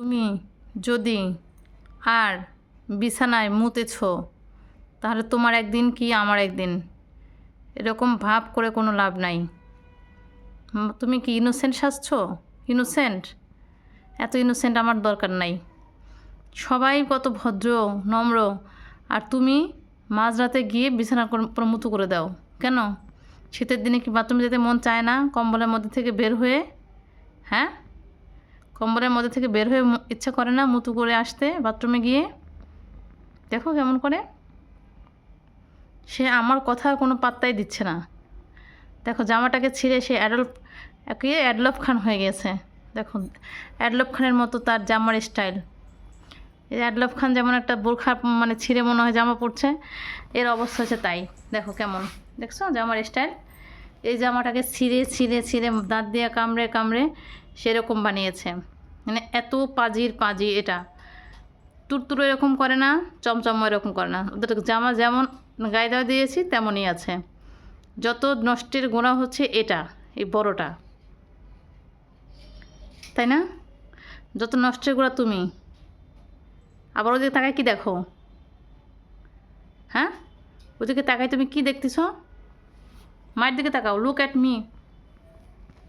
তুমি যদি আর বিছানায় মুতেছ, তাহলে তোমার একদিন কি আমার একদিন? এরকম ভাব করে কোনো লাভ নাই। তুমি কি ইনোসেন্ট সাজছ? ইনোসেন্ট এত ইনোসেন্ট আমার দরকার নাই। সবাই কত ভদ্র, নম্র, আর তুমি মাঝরাতে গিয়ে বিছানা মুতু করে দাও। কেন? শীতের দিনে কি বাথরুমে যেতে মন চায় না? কম্বলের মধ্যে থেকে বের হয়ে হ্যাঁ? কম্বলের মধ্যে থেকে বের হয়ে ইচ্ছা করে না মুতু করে আসতে, বাথরুমে গিয়ে। দেখো কেমন করে। সে আমার কথা কোনো পাত্তাই দিচ্ছে না। দেখো, জামাটাকে ছিঁড়ে সে অ্যাডলফ একে অ্যাডলফ খান হয়ে গেছে। দেখো, অ্যাডলফ খানের মতো তার জামার স্টাইল। এই অ্যাডলফ খান যেমন একটা বোরখা মানে ছিঁড়ে মনে হয় জামা পড়ছে এর অবস্থা হচ্ছে তাই। দেখো কেমন। দেখছ? জামার স্টাইল। এই জামাটাকে ছিঁড়ে ছিঁড়ে ছিঁড়ে দাঁত দিয়ে কামড়ে কামড়ে সেরকম বানিয়েছে। মানে এত পাজির পাজি এটা। তুরতুরো এরকম করে না, চমচম এরকম করে না। ওদের জামা যেমন গায়ে দেওয়া দিয়েছি, তেমনই আছে। যত নষ্টের গোড়া হচ্ছে এটা, এই বড়টা। তাই না? যত নষ্টের গোড়া তুমি। আবার ওদিকে তাকায় কি দেখো? হ্যাঁ? ওদিকে তাকায় তুমি কি দেখতেছ? মায়ের দিকে তাকাও। লুক অ্যাট মি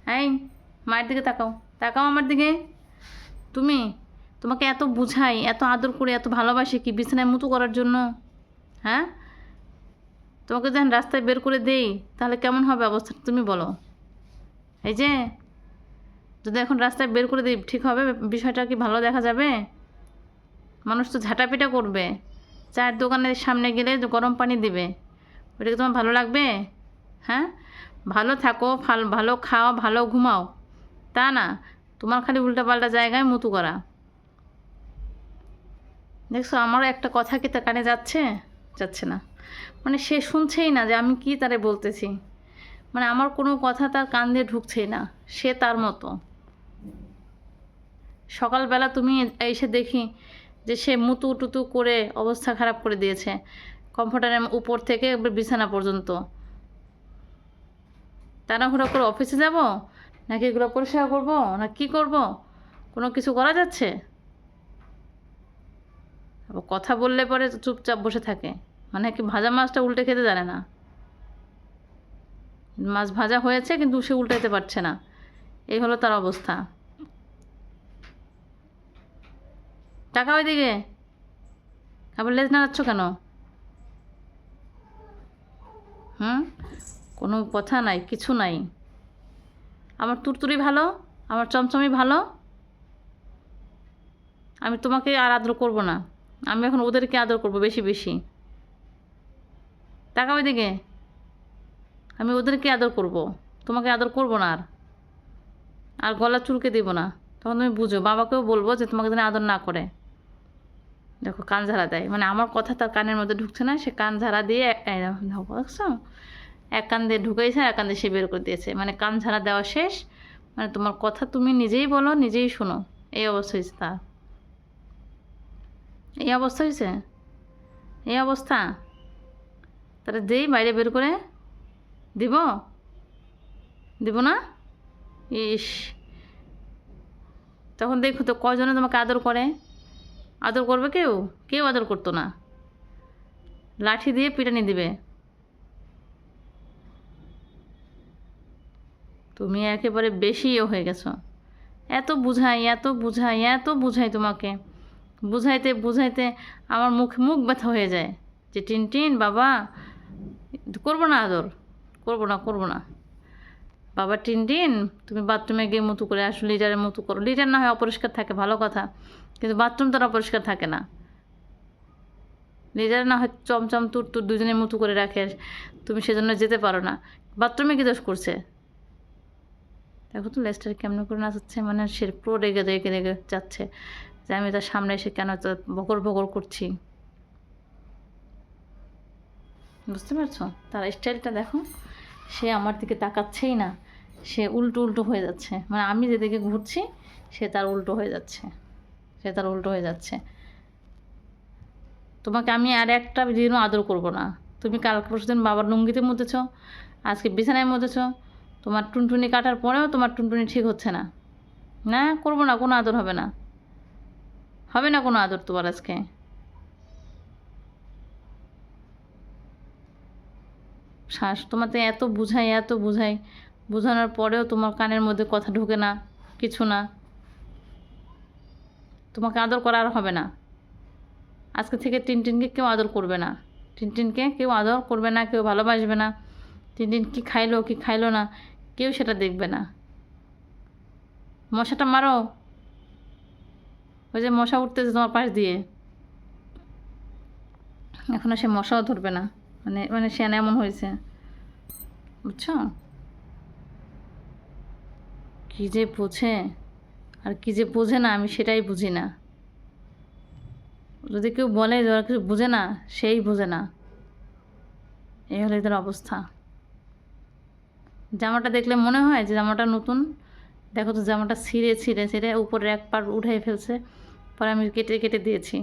হ্যাঁ মায়ের দিকে তাকাও। তাকাও আমার দিকে। তুমি? তোমাকে এত বুঝাই, এত আদর করে, এত ভালোবাসি কি বিছানায় মুতু করার জন্য? হ্যাঁ? তোমাকে যখন রাস্তায় বের করে দেই, তাহলে কেমন হবে অবস্থা তুমি বলো। এই যে, যদি এখন রাস্তায় বের করে দিই, ঠিক হবে? বিষয়টা কি ভালো দেখা যাবে? মানুষ তো ঝাঁটাপিটা করবে। চায়ের দোকানের সামনে গেলে গরম পানি দিবে। ওটা কি তোমার ভালো লাগবে? হ্যাঁ? ভালো থাকো ভালো খাও, ভালো ঘুমাও। তা না। তোমার খালি উল্টাপাল্টা জায়গায় মুতু করা। দেখছ, আমারও একটা কথা কি তার কানে যাচ্ছে? যাচ্ছে না। মানে সে শুনছেই না যে আমি কি তারে বলতেছি। মানে আমার কোনো কথা তার কান দিয়ে ঢুকছেই না। সে তার মতো। সকালবেলা তুমি এসে দেখি যে সে মুতু টুতু করে অবস্থা খারাপ করে দিয়েছে। কমফোর্টারের উপর থেকে বিছানা পর্যন্ত। তাড়াহুড়ো করে অফিসে যাব? নাকি এগুলো পরিষ্কার করব? না কি করব? কোনো কিছু করা যাচ্ছে? কথা বললে পরে চুপচাপ বসে থাকে। মানে কি ভাজা মাছটা উল্টে খেতে জানে না। মাছ ভাজা হয়েছে কিন্তু সে উল্টাইতে পারছে না। এই হলো তার অবস্থা। টাকা ওইদিকে? আবার লেজ নাড়াচ্ছ কেন? হুম? কোনো কথা নাই, কিছু নাই। আমার তুরতুরি ভালো আমার চমচমি ভালো। আমি তোমাকে আর আদর করব না। আমি এখন ওদেরকে আদর করব বেশি বেশি। টাকা ওইদিকে আমি ওদেরকে আদর করব। তোমাকে আদর করব না আর। আর গলা চুলকে দিব না। তখন তুমি বুঝো বাবাকেও বলব যে তোমাকে যেন আদর না করে। দেখো কান ঝাড়া দেয়। মানে আমার কথা তার কানের মধ্যে ঢুকছে না সে কান ঝাড়া দিয়ে দেখো, দেখো দেখছ? এক কান দিয়ে ঢুকাইছে এক কান দিয়ে সে বের করে দিয়েছে। মানে কান ঝাড়া দেওয়া শেষ। মানে তোমার কথা তুমি নিজেই বলো, নিজেই শোনো। এই অবস্থা হয়েছে তার। এই অবস্থা হয়েছে? এই অবস্থা? তাহলে যেই বাইরে বের করে দিব? দিব না? ইস। তখন দেখো তো কজনে তোমাকে আদর করে? আদর করবে কেউ? কেউ আদর করতো না। লাঠি দিয়ে পিটানি দিবে। তুমি একেবারে বেশি ইয়ে হয়ে গেছো। এত বুঝাই এত বুঝাই এত বুঝাই তোমাকে। বুঝাইতে বুঝাইতে আমার মুখ মুখ ব্যথা হয়ে যায়। যে টিন টিন, বাবা, করব না আদর। করব না করব না। বাবা, টিন টিন, তুমি বাথরুমে গিয়ে মুতু করে আসো লিটারের মতো করো। লিটার না হয় অপরিষ্কার থাকে, ভালো কথা। কিন্তু বাথরুম তো অপরিষ্কার থাকে না। লিটার না হয় চমচম, তুর তুর দুজনের মতো করে রাখে, তুমি সেজন্য যেতে পারো না। বাথরুমে কি দোষ করছে? দেখো তো লেস্টার কেমন করে নাচাচ্ছে মানে সে পুরো রেগে রেগে রেগে যাচ্ছে। যে আমি তার সামনে এসে কেন বকর বকর করছি? বুঝতে পারছ? তার স্টাইলটা দেখো, সে আমার দিকে তাকাচ্ছেই না, সে উল্টো উল্টো হয়ে যাচ্ছে। মানে আমি যেদিকে ঘুরছি, সে তার উল্টো হয়ে যাচ্ছে। সে তার উল্টো হয়ে যাচ্ছে। তোমাকে আমি আর একটা দিনও আদর করব না। তুমি কাল পরশু দিন বাবার লুঙ্গিতে মুতেছ আজকে বিছানায় মুতেছ তোমার টুনটুনি কাটার পরেও তোমার টুনটুনি ঠিক হচ্ছে না। না, করব না, কোনো আদর হবে না। হবে না কোনো আদর তোমার আজকে? শ্বাস তোমাতে এত বুঝাই এত বুঝাই। বোঝানোর পরেও তোমার কানের মধ্যে কথা ঢোকে না, কিছু না। তোমাকে আদর করা আর হবে না। আজকে থেকে টিনটিনকে কেউ আদর করবে না। টিনটিনকে কেউ আদর করবে না, কেউ ভালোবাসবে না। টিনটিন কী খাইলো, কি খাইলো না। কেউ সেটা দেখবে না। মশাটা মারো। ওই যে মশা উঠতেছে তোমার পাশ দিয়ে। এখন সে মশাও ধরবে না। মানে মানে সে এমন হয়েছে। বুঝছ? কী যে বোঝে? আর কী যে বোঝে না, আমি সেটাই বুঝি না। যদি কেউ বলে যে কিছু বোঝে না, সেই বোঝে না। এই হলো এদের অবস্থা। জামাটা দেখলে মনে হয় যে জামাটা নতুন। দেখো তো জামাটা ছিঁড়ে ছিঁড়ে ছিঁড়ে উপরের এক পার্ট উঠে ফেলছে। পরে আমি কেটে কেটে দিয়েছি।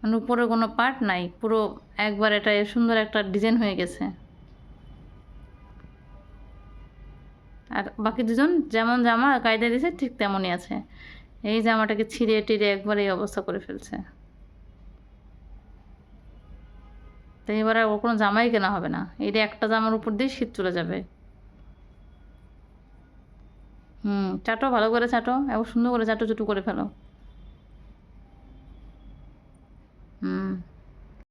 মানে উপরে কোনো পার্ট নাই, পুরো একবার এটা সুন্দর একটা ডিজাইন হয়ে গেছে। আর বাকি দুজন যেমন জামা কায়দা দিয়েছে, ঠিক তেমনই আছে। এই জামাটাকে ছিঁড়ে, টিড়ে একবার এই অবস্থা করে ফেলছে। তো এবার আর কোনো জামাই কেনা হবে না। এটা একটা জামার উপর দিয়ে শীত চলে যাবে। হুম চাটো ভালো করে চাটো এবং সুন্দর করে চাটো চুটু করে ফেলো। হুম।